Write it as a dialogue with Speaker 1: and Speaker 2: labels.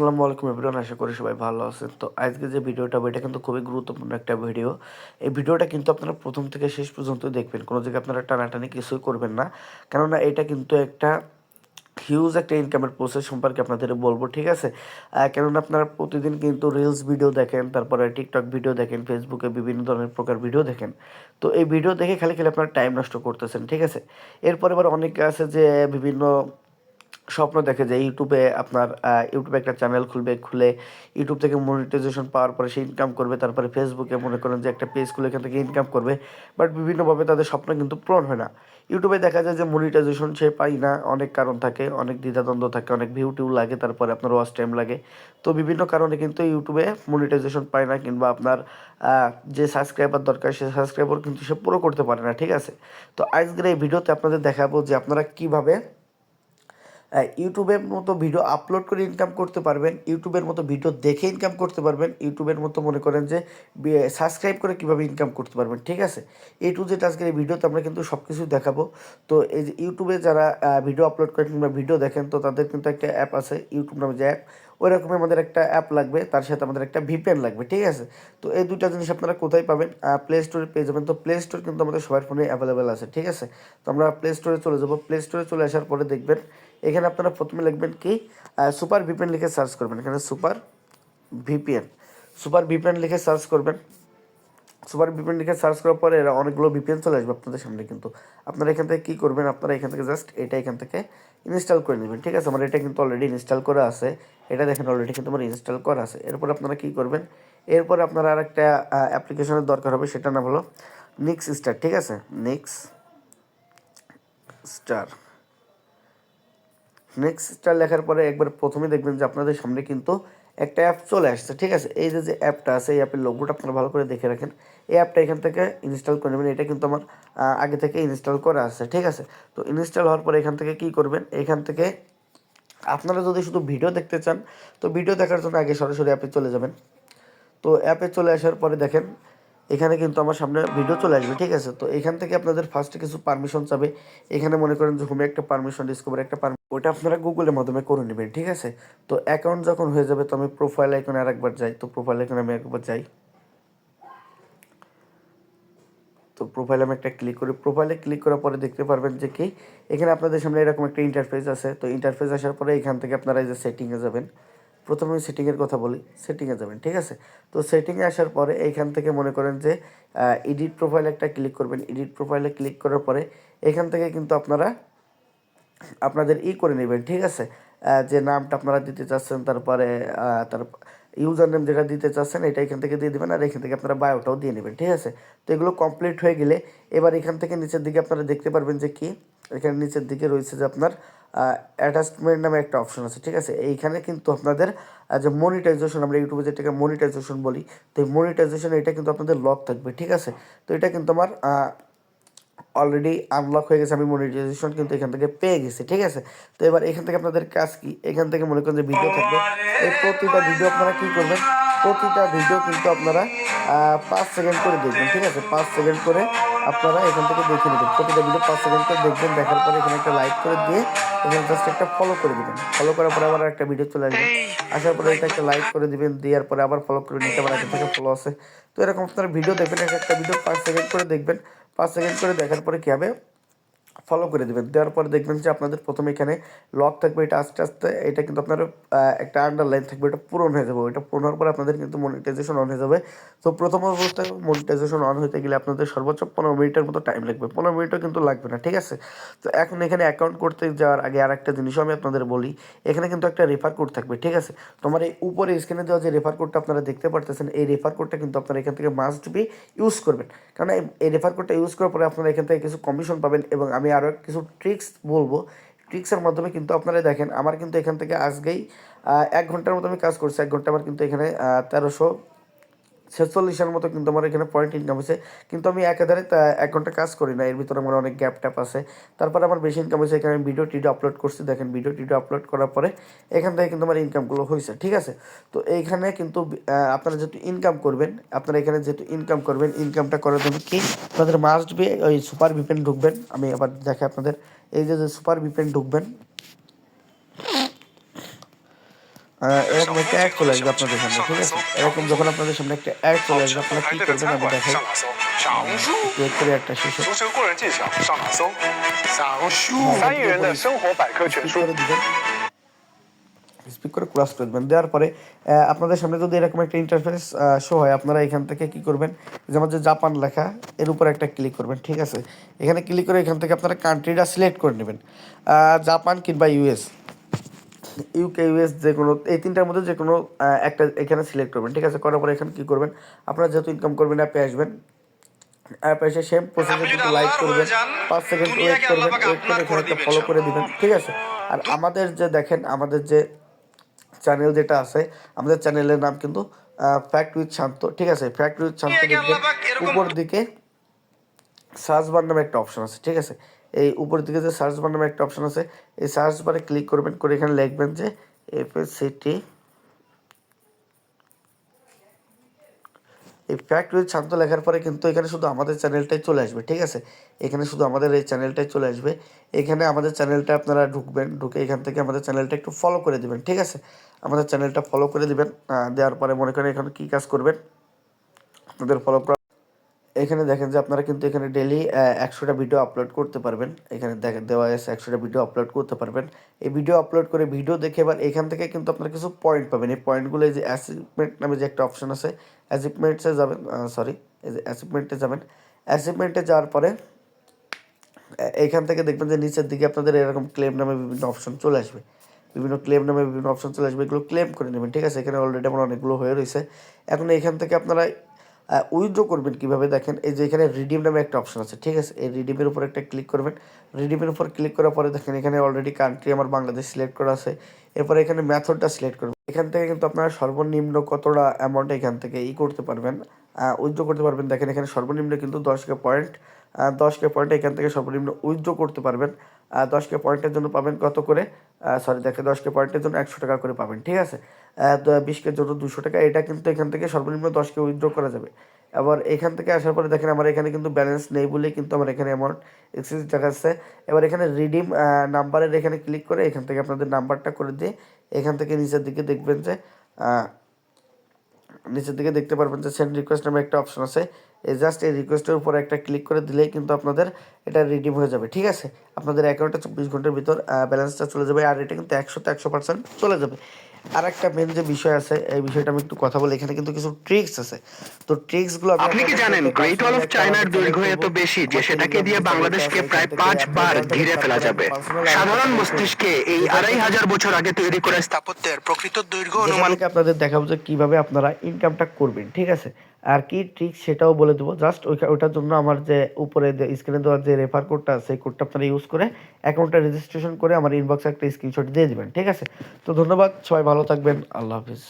Speaker 1: আসসালামু আলাইকুম এভরিওয়ান আশা করি সবাই ভালো আছেন। তো আজকে যে ভিডিওটা এটা কিন্তু খুবই গুরুত্বপূর্ণ একটা ভিডিও। এই ভিডিওটা কিন্তু আপনারা প্রথম থেকে শেষ পর্যন্ত দেখবেন। কোনো জায়গায় আপনারা টানাটানি কিছুই করবেন না। কেননা এটা কিন্তু একটা হিউজ একটা ইনকামের প্রসেস সম্পর্কে আপনাদের বলব, ঠিক আছে? কেননা আপনারা প্রতিদিন কিন্তু রিলস ভিডিও দেখেন, তারপরে টিকটক ভিডিও দেখেন ফেসবুকে বিভিন্ন ধরনের প্রকার ভিডিও দেখেন। তো এই ভিডিও দেখে খালি খালি আপনারা টাইম নষ্ট করতেছেন, ঠিক আছে? এরপরে আবার অনেকে আছে যে বিভিন্ন স্বপ্ন দেখে যে ইউটিউবে আপনার ইউটিউবে একটা চ্যানেল খুলবে, খুলে ইউটিউব থেকে মনিটাইজেশন পাওয়ার পরে সে ইনকাম করবে, তারপরে ফেসবুকে মনে করেন যে একটা পেজ খুলে এখান থেকে ইনকাম করবে বাট বিভিন্নভাবে তাদের স্বপ্ন কিন্তু পূরণ হয় না। ইউটিউবে দেখা যায় যে মনিটাইজেশন সে পাই না, অনেক কারণ থাকে, অনেক দ্বিধাদ্বন্দ্ব থাকে, অনেক ভিউ টিউ লাগে, তারপরে আপনার ওয়াচ টাইম লাগে। তো বিভিন্ন কারণে কিন্তু ইউটিউবে মনিটাইজেশন পায় না, কিংবা আপনার যে সাবস্ক্রাইবার দরকার, সে সাবস্ক্রাইবার কিন্তু সে পুরো করতে পারে না, ঠিক আছে? তো আজকের এই ভিডিওতে আপনাদের দেখাবো যে আপনারা কীভাবে ইউটিউবের মতো ভিডিও আপলোড করে ইনকাম করতে পারবেন, ইউটিউবের মতো ভিডিও দেখে ইনকাম করতে পারবেন, ইউটিউবের মতো মনে করেন যে সাবস্ক্রাইব করে কীভাবে ইনকাম করতে পারবেন, ঠিক আছে? এই টু জেড আজকের এই ভিডিওতে আমরা কিন্তু সব কিছু দেখাবো। তো এই যে ইউটিউবে যারা ভিডিও আপলোড করেন কিংবা ভিডিও দেখেন, তো তাদের কিন্তু একটা অ্যাপ আছে ইউটিউব নামে যে অ্যাপ ওই রকমই আমাদের একটা অ্যাপ লাগবে, তার সাথে আমাদের একটা ভিপিএন লাগবে, ঠিক আছে? তো এই দুইটা জিনিস আপনারা কোথায় পাবেন? প্লে স্টোরে পেয়ে যাবেন। তো প্লে স্টোর কিন্তু আমাদের সবার ফোনে অ্যাভেলেবেল আছে, ঠিক আছে? তো আমরা প্লে স্টোরে চলে যাব। প্লে স্টোরে চলে আসার পরে দেখবেন, এখানে আপনারা প্রথমে লিখবেন কি সুপার ভিপিএন লিখে সার্চ করবেন। এখানে সুপার ভিপিএন সুপার ভিপিএন লিখে সার্চ করবেন। সুপার ভিপিএন লিখে সার্চ করার পরে এরা অনেকগুলো ভিপিএন চলে আসবে আপনাদের সামনে কিন্তু। আপনারা এখান থেকে কী করবেন? আপনারা এখান থেকে জাস্ট এটা এখান থেকে ইনস্টল করে নেবেন, ঠিক আছে? আমার এটা কিন্তু অলরেডি ইনস্টল করা আছে। এটা দেখেন অলরেডি কিন্তু আমার ইনস্টল করা আছে। এরপর আপনারা কী করবেন? এরপর আপনার আর একটা অ্যাপ্লিকেশনের দরকার হবে সেটা নাম হলো নিক্স স্টার ঠিক আছে? নিক্স স্টার নেক্সট স্টার লেখার পরে একবার প্রথমে দেখবেন যে আপনাদের সামনে কিন্তু একটা অ্যাপ চলে আসছে, ঠিক আছে? এই যে যে অ্যাপটা আছে, এই অ্যাপের লোগোটা আপনারা ভালো করে দেখে রাখেন। এই অ্যাপটা এখান থেকে ইনস্টল করে নেবেন। এটা কিন্তু আমার আগে থেকে ইনস্টল করা আছে, ঠিক আছে? তো ইনস্টল হওয়ার পরে এখান থেকে কি করবেন? এখান থেকে আপনারা যদি শুধু ভিডিও দেখতে চান, তো ভিডিও দেখার জন্য আগে সরাসরি অ্যাপে চলে যাবেন। তো অ্যাপে চলে আসার পরে দেখেন এখানে কিন্তু আমার সামনে ভিডিও চলে আসবে, ঠিক আছে? তো এখান থেকে আপনাদের ফার্স্টে কিছু পারমিশন চাবে। এখানে মনে করেন যে হোমে একটা পারমিশন ডিসকভার একটা পারমিশন ওটা আপনারা গুগলের মাধ্যমে করে নেবেন, ঠিক আছে? তো অ্যাকাউন্ট যখন হয়ে যাবে, তো আমি প্রোফাইল আইকনে আরেকবার যাই। তো প্রোফাইল আইকনে আমি একবার যাই। তো প্রোফাইলে আমি একটা ক্লিক করি। প্রোফাইলে ক্লিক করার পরে দেখতে পারবেন যে কি, এখানে আপনাদের সামনে এরকম একটা ইন্টারফেস আছে। তো ইন্টারফেস আসার পরে এখান থেকে আপনারা এই যে সেটিংয়ে যাবেন। প্রথমে সেটিংয়ের কথা বলি সেটিংয়ে যাবেন, ঠিক আছে? তো সেটিংয়ে আসার পরে এইখান থেকে মনে করেন যে এডিট প্রোফাইলে একটা ক্লিক করবেন। এডিট প্রোফাইলে ক্লিক করার পরে এখান থেকে কিন্তু আপনারা, আপনাদের ই করে নেবেন, ঠিক আছে? যে নামটা আপনারা দিতে চাচ্ছেন, তারপরে তার ইউজার নেম যেটা দিতে চাচ্ছেন, এটা এখান থেকে দিয়ে দেবেন, আর এখান থেকে আপনারা বায়োটাও দিয়ে নেবেন, ঠিক আছে? তো এগুলো কমপ্লিট হয়ে গেলে এবার এখান থেকে নিচের দিকে আপনারা দেখতে পারবেন যে কি? এখানে নিচের দিকে রয়েছে যে আপনার অ্যাটাচমেন্ট নামে একটা অপশন আছে, ঠিক আছে? এইখানে কিন্তু আপনাদের যে মনিটাইজেশন আমরা ইউটিউবে যেটাকে মনিটাইজেশন বলি, তো এই মনিটাইজেশন এটা কিন্তু আপনাদের লক থাকবে, ঠিক আছে? তো এটা কিন্তু আমার অলরেডি আনলক হয়ে গেছে, আমি মনিটাইজেশন কিন্তু এখান থেকে পেয়ে গেছি, ঠিক আছে? তো এবার এখান থেকে আপনাদের কাজ কি? এখান থেকে মনে করেন যে ভিডিও থাকবে। এই প্রতিটা ভিডিও আপনারা কি করবেন? প্রতিটা ভিডিও কিন্তু আপনারা পাঁচ সেকেন্ড করে দেখবেন, ঠিক আছে? পাঁচ সেকেন্ড করে আপনারা এখান থেকে দেখে নেবেন। প্রতিটা ভিডিও পাঁচ সেকেন্ড করে দেখবেন, দেখার পরে এখানে একটা লাইক করে দিয়ে এখানে জাস্ট একটা ফলো করে দেবেন। ফলো করার পরে আবার একটা ভিডিও চলে আসবে। আসার পরে এটা একটা লাইক করে দেবেন, দেওয়ার পরে আবার ফলো করে নিতে পারেন, এখান থেকে ফলো আছে। তো এরকম আপনারা ভিডিও দেখবেন, এক একটা ভিডিও পাঁচ সেকেন্ড করে দেখবেন। পাঁচ সেকেন্ড করে দেখার পরে কী হবে? ফলো করে দেবেন। দেওয়ার পরে দেখবেন যে আপনাদের প্রথমে এখানে লক থাকবে। এটা আস্তে আস্তে এটা কিন্তু আপনার একটা আন্ডারলাইন থাকবে। এটা পূরণ হয়ে যাবে। ওইটা পূরণ হওয়ার পরে আপনাদের কিন্তু মনিটাইজেশন অন হয়ে যাবে। তো প্রথম অবস্থায় মনিটাইজেশন অন হতে গেলে আপনাদের সর্বোচ্চ পনেরো মিনিটের মতো টাইম লাগবে। পনেরো মিনিটও কিন্তু লাগবে না, ঠিক আছে? তো এখন এখানে অ্যাকাউন্ট করতে যাওয়ার আগে আর একটা জিনিসও আমি আপনাদের বলি। এখানে কিন্তু একটা রেফার কোড থাকবে, ঠিক আছে? তোমার এই উপরে স্ক্রিনে দেওয়া যে রেফার কোডটা আপনারা দেখতে পারতেছেন, এই রেফার কোডটা কিন্তু আপনারা এখান থেকে মাস্ট বি ইউজ করবেন। কারণ এই রেফার কোডটা ইউজ করার পরে আপনারা এখান থেকে কিছু কমিশন পাবেন এবং আমি আরও কিছু ট্রিক্স বলব। ট্রিক্সের মাধ্যমে কিন্তু আপনারা দেখেন, আমার কিন্তু এখান থেকে আজকেই এক ঘণ্টার মতো আমি কাজ করছি, এক ঘণ্টা আমার কিন্তু এখানে তেরোশো ছেচল্লিশের মতো কিন্তু আমার এখানে পয়েন্ট ইনকাম হয়েছে। কিন্তু আমি একাধারে এক ঘণ্টা কাজ করি না। এর ভিতরে আমার অনেক গ্যাপ ট্যাপ আছে। তারপর আমার বেশি ইনকাম হয়েছে। এখানে ভিডিও টিডিও আপলোড করছি। দেখেন ভিডিও টিডিও আপলোড করার পরে এখান থেকে কিন্তু আমার ইনকামগুলো হয়েছে। ঠিক আছে? তো এইখানে কিন্তু আপনারা যেহেতু ইনকাম করবেন, আপনারা এখানে যেহেতু ইনকাম করবেন ইনকামটা করার জন্য কি? আপনাদের মাস্ট বি ওই সুপার ভিপেন ঢুকবেন। আমি আবার দেখে আপনাদের। এই যে সুপার ভিপেন ঢুকবেন এরকম একটা অ্যাড চলে আসবে আপনাদের সামনে, ঠিক আছে? এরকম যখন আপনাদের সামনে একটা অ্যাড চলে আসবে, আপনারা কি করবেন আমি দেখাই। করে দেওয়ার পরে আপনাদের সামনে যদি এরকম একটা ইন্টারফেস শো হয়, আপনারা এখান থেকে কি করবেন? যেমন যে জাপান লেখা, এর উপর একটা ক্লিক করবেন, ঠিক আছে? এখানে ক্লিক করে এখান থেকে আপনারা কান্ট্রিটা সিলেক্ট করে নেবেন। জাপান কিংবা ইউএস ইউকে ইউএস যে কোনো এই তিনটার মধ্যে যে কোনো একটা এখানে সিলেক্ট করবেন। ঠিক আছে? করার পরে এখানে কী করবেন? আপনারা যেহেতু ইনকাম করবেন অ্যাপে আসবেন। অ্যাপে এসে সেম প্রসেসে কিন্তু লাইক করবেন পাঁচ সেকেন্ড ওয়েট করবেন ওয়েট করে এখানে একটা ফলো করে দিবেন। ঠিক আছে? আর আমাদের যে দেখেন আমাদের যে চ্যানেল যেটা আছে আমাদের চ্যানেলের নাম কিন্তু ফ্যাক্ট উইথ শান্ত ঠিক আছে? ফ্যাক্ট উইথ শান্ত উপর দিকে সার্চ বার নামে একটা অপশন আছে। ঠিক আছে? এই উপর দিকে যে সার্চ বার নামে একটা অপশন আছে, এই সার্চ বারে ক্লিক করবেন, করে এখানে লিখবেন যে এফএসিটি এই ফ্যাক্ট উইথ শান্ত লেখার পরে কিন্তু এখানে শুধু আমাদের চ্যানেলটাই চলে আসবে, ঠিক আছে? এখানে শুধু আমাদের এই চ্যানেলটাই চলে আসবে। এখানে আমাদের চ্যানেলটা আপনারা ঢুকবেন, ঢুকে এখান থেকে আমাদের চ্যানেলটা একটু ফলো করে দিবেন, ঠিক আছে? আমাদের চ্যানেলটা ফলো করে দিবেন দেওয়ার পরে মনে করেন এখানে কী কাজ করবেন? আপনাদের ফলো করা এখানে দেখেন যে আপনারা কিন্তু এখানে ডেলি একশোটা ভিডিও আপলোড করতে পারবেন। এখানে দেখেন দেওয়া আছে একশোটা ভিডিও আপলোড করতে পারবেন। এই ভিডিও আপলোড করে ভিডিও দেখে এবার এখান থেকে কিন্তু আপনারা কিছু পয়েন্ট পাবেন। এই পয়েন্টগুলো এই যে অ্যাচিভমেন্ট নামে যে একটা অপশন আছে অ্যাচিভমেন্টসে যাবেন সরি এই যে অ্যাচিভমেন্টে যাবেন। অ্যাচিভমেন্টে যাওয়ার পরে এখান থেকে দেখবেন যে নিচের দিকে আপনাদের এরকম ক্লেম নামে বিভিন্ন অপশন চলে আসবে। বিভিন্ন ক্লেম নামে বিভিন্ন অপশন চলে আসবে। এগুলো ক্লেম করে নেবেন, ঠিক আছে? এখানে অলরেডি আমার অনেকগুলো হয়ে রয়েছে। এখন এখান থেকে আপনারা উইথড্র করবেন কীভাবে? দেখেন, এই যে এখানে রিডিম নামে একটা অপশন আছে, ঠিক আছে? এই রিডিমের উপর একটা ক্লিক করবেন। রিডিমের উপর ক্লিক করার পরে দেখেন, এখানে অলরেডি কান্ট্রি আমার বাংলাদেশ সিলেক্ট করা আছে। এরপরে এখানে মেথডটা সিলেক্ট করবেন। এখান থেকে কিন্তু আপনারা সর্বনিম্ন কতটা অ্যামাউন্ট এখান থেকে ই করতে পারবেন উইথড্র করতে পারবেন। দেখেন, এখানে সর্বনিম্ন কিন্তু দশ কে পয়েন্ট দশ কে পয়েন্ট এখান থেকে সর্বনিম্ন উইথড্র করতে পারবেন। দশ কে পয়েন্টের জন্য পাবেন কত করে? সরি দেখে দশ কে পয়েন্টের জন্য একশো টাকা করে পাবেন, ঠিক আছে? বিশ কের জন্য দুশো টাকা, এটা কিন্তু এখান থেকে সর্বনিম্ন দশ কে উইথড্র করা যাবে। আবার এখান থেকে আসার পরে দেখেন, আমার এখানে কিন্তু ব্যালেন্স নেই বলে কিন্তু আমার এখানে অ্যামাউন্ট এক্সিস দেখাচ্ছে এবার এখানে রিডিম নাম্বারের এখানে ক্লিক করে এখান থেকে আপনাদের নাম্বারটা করে দিয়ে এখান থেকে নিচের দিকে দেখবেন যে নিচের দিকে দেখতে পারবেন যে সেন্ড রিকোয়েস্ট নামে একটা অপশন আছে। এই জাস্ট এই রিকোয়েস্টের উপর একটা ক্লিক করে দিলেই কিন্তু আপনাদের এটা রিডিম হয়ে যাবে, ঠিক আছে? আপনাদের অ্যাকাউন্টে চব্বিশ ঘণ্টার ভিতর ব্যালেন্সটা চলে যাবে আর এটা কিন্তু একশোতে একশো পার্সেন্ট চলে যাবে। আর একটা মেন যে বিষয় আছে এই বিষয়টা আমি একটু কথা বলি। এখানে কিন্তু কিছু ট্রিক্স আছে। তো ট্রিক্সগুলো
Speaker 2: আপনি কি জানেন গ্রেট ওয়াল অফ চায়নার দৈর্ঘ্য এত বেশি যে সেটাকে দিয়ে বাংলাদেশকে প্রায় পাঁচ বার ঘিরে ফেলা যাবে। সাধারণ মস্তিষ্কে এই আড়াই হাজার বছর আগে তৈরি করা স্থাপত্যের প্রকৃত দৈর্ঘ্য
Speaker 1: অনুমানকে
Speaker 2: অনুমান
Speaker 1: আপনাদের দেখাবো যে কীভাবে আপনারা ইনকামটা করবেন ঠিক আছে? আর কি ট্রিক সেটাও বলে দেবো। জাস্ট ওইটার জন্য আমার যে উপরে স্ক্রিনে দেওয়ার যে রেফার কোডটা সেই কোডটা আপনারা ইউজ করে অ্যাকাউন্টটা রেজিস্ট্রেশন করে আমার ইনবক্সে একটা স্ক্রিনশট দিয়ে দেবেন, ঠিক আছে? তো ধন্যবাদ, সবাই ভালো থাকবেন, আল্লাহ হাফিজ।